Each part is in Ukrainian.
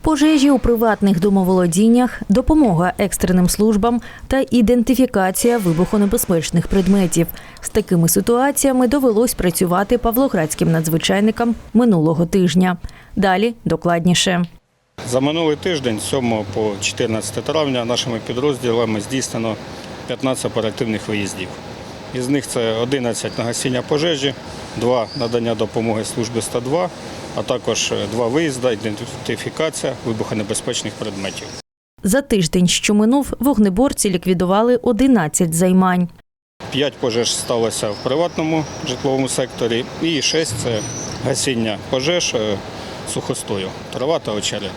Пожежі у приватних домоволодіннях, допомога екстреним службам та ідентифікація вибухонебезпечних предметів. З такими ситуаціями довелось працювати павлоградським надзвичайникам минулого тижня. Далі докладніше. За минулий тиждень, з 7 по 14 травня, нашими підрозділами здійснено 15 оперативних виїздів. Із них це 11 на гасіння пожежі, 2 надання допомоги службі 102, а також 2 виїзди, ідентифікація вибухонебезпечних предметів. За тиждень, що минув, вогнеборці ліквідували 11 займань. 5 пожеж сталося в приватному житловому секторі і 6 – це гасіння пожеж е, сухостою, трава та очерет.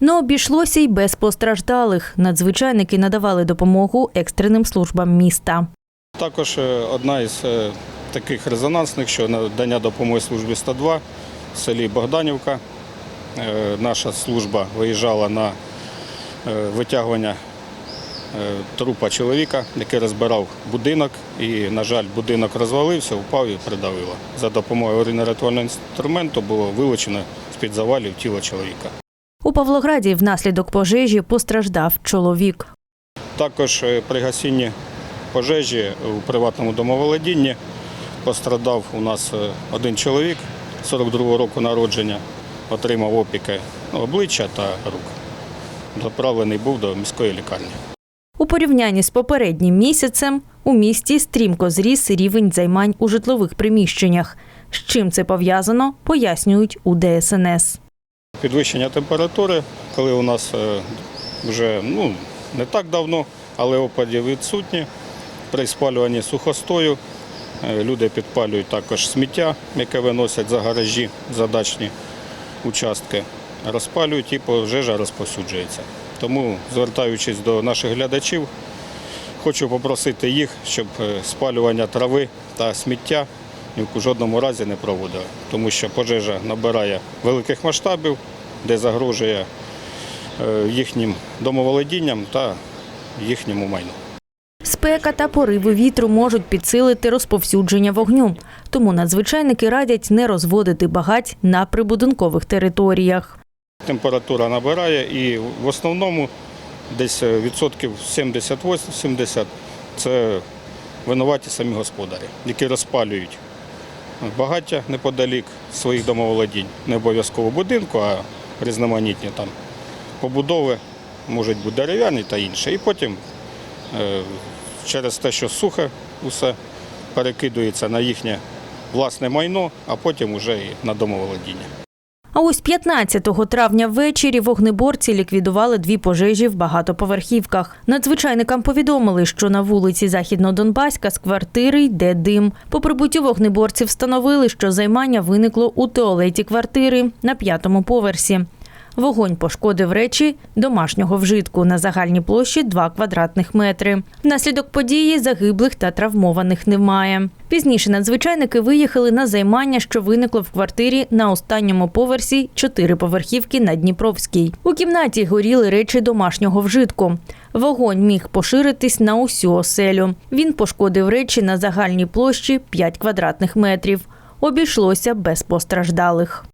Не обійшлося й без постраждалих. Надзвичайники надавали допомогу екстреним службам міста. Також е, одна із е, таких резонансних, що надання допомоги службі 102 в селі Богданівка. Е, Наша служба виїжджала на е, витягування е, трупа чоловіка, який розбирав будинок. І, на жаль, будинок розвалився, впав і придавило. За допомогою аварійно-рятувального інструменту було вилучено з-під завалів тіло чоловіка. У Павлограді внаслідок пожежі постраждав чоловік. Також при гасінні пожежі у приватному домоволодінні пострадав у нас е, один чоловік 42-го року народження, отримав опіки обличчя та рук. Доправлений був до міської лікарні. У порівнянні з попереднім місяцем у місті стрімко зріс рівень займань у житлових приміщеннях. З чим це пов'язано, пояснюють у ДСНС. Підвищення температури, коли у нас е, вже ну, не так давно, але опади відсутні. При спалюванні сухостою люди підпалюють також сміття, яке виносять за гаражі, за дачні участки, розпалюють і пожежа розповсюджується. Тому, звертаючись до наших глядачів, хочу попросити їх, щоб е, спалювання трави та сміття ні в жодному разі не проводили, тому що пожежа набирає великих масштабів, де загрожує е, їхнім домоволодінням та їхньому майну. Спека та пориви вітру можуть підсилити розповсюдження вогню. Тому надзвичайники радять не розводити багать на прибудинкових територіях. Температура набирає і в основному десь е, відсотків 70-80 це винуваті самі господарі, які розпалюють багаття неподалік своїх домоволодінь, не обов'язково будинку, а різноманітні там побудови, можуть бути дерев'яні та інше. І потім через те, що сухе усе перекидується на їхнє власне майно, а потім вже і на домоволодіння. А ось 15 травня ввечері вогнеборці ліквідували дві пожежі в багатоповерхівках. Надзвичайникам повідомили, що на вулиці Західнодонбаська з квартири йде дим. По прибуттю вогнеборці встановили, що займання виникло у туалеті квартири на п'ятому поверсі. Вогонь пошкодив речі домашнього вжитку на загальній площі 2 квадратних метри. Внаслідок події загиблих та травмованих немає. Пізніше надзвичайники виїхали на займання, що виникло в квартирі на останньому поверсі чотириповерхівки на Дніпровській. У кімнаті горіли речі домашнього вжитку. Вогонь міг поширитись на усю оселю. Він пошкодив речі на загальній площі 5 квадратних метрів. Обійшлося без постраждалих.